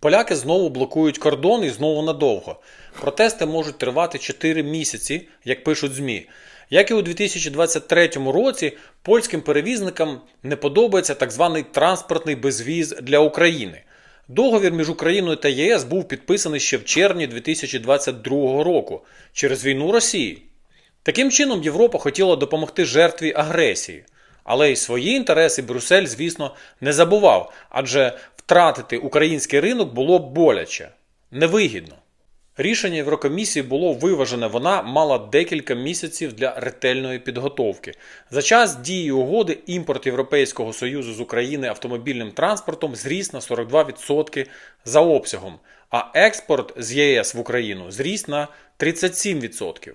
Поляки знову блокують кордон і знову надовго. Протести можуть тривати 4 місяці, як пишуть ЗМІ. Як і у 2023 році, польським перевізникам не подобається так званий транспортний безвіз для України. Договір між Україною та ЄС був підписаний ще в червні 2022 року через війну Росії. Таким чином, Європа хотіла допомогти жертві агресії. Але й свої інтереси Брюссель, звісно, не забував, адже втратити український ринок було боляче, невигідно. Рішення Єврокомісії було виважене. Вона мала декілька місяців для ретельної підготовки. За час дії угоди імпорт Європейського Союзу з України автомобільним транспортом зріс на 42% за обсягом, а експорт з ЄС в Україну зріс на 37%.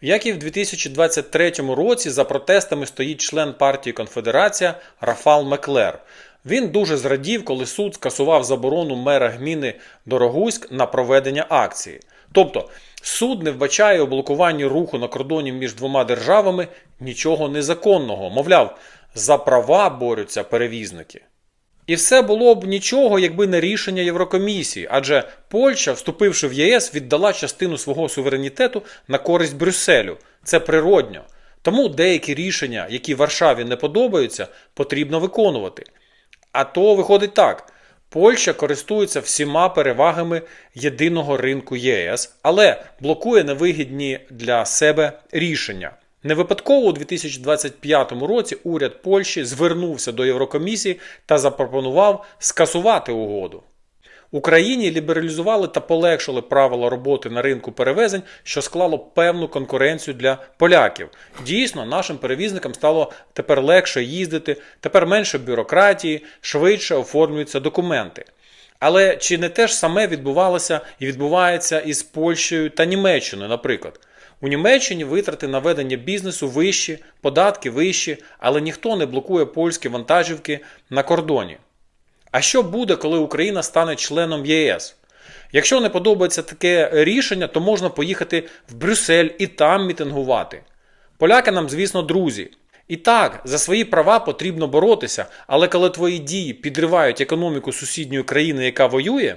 Як і в 2023 році за протестами стоїть член партії Конфедерація Рафал Меклер. Він дуже зрадів, коли суд скасував заборону мера гміни Дорогуськ на проведення акції. Тобто, суд не вбачає у блокуванні руху на кордоні між двома державами нічого незаконного. Мовляв, за права борються перевізники. І все було б нічого, якби не рішення Єврокомісії, адже Польща, вступивши в ЄС, віддала частину свого суверенітету на користь Брюсселю. Це природньо. Тому деякі рішення, які Варшаві не подобаються, потрібно виконувати. А то виходить так: Польща користується всіма перевагами єдиного ринку ЄС, але блокує невигідні для себе рішення. Не випадково у 2025 році уряд Польщі звернувся до Єврокомісії та запропонував скасувати угоду. Україні лібералізували та полегшили правила роботи на ринку перевезень, що склало певну конкуренцію для поляків. Дійсно, нашим перевізникам стало тепер легше їздити, тепер менше бюрократії, швидше оформлюються документи. Але чи не те ж саме відбувалося і відбувається із Польщею та Німеччиною, наприклад? У Німеччині витрати на ведення бізнесу вищі, податки вищі, але ніхто не блокує польські вантажівки на кордоні. А що буде, коли Україна стане членом ЄС? Якщо не подобається таке рішення, то можна поїхати в Брюссель і там мітингувати. Поляки нам, звісно, друзі. І так, за свої права потрібно боротися, але коли твої дії підривають економіку сусідньої країни, яка воює,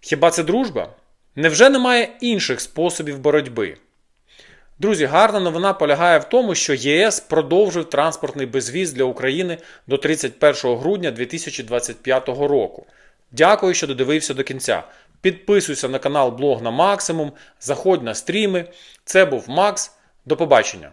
хіба це дружба? Невже немає інших способів боротьби? Друзі, гарна новина полягає в тому, що ЄС продовжив транспортний безвіз для України до 31 грудня 2025 року. Дякую, що додивився до кінця. Підписуйся на канал Блог на Максимум, заходь на стріми. Це був Макс. До побачення!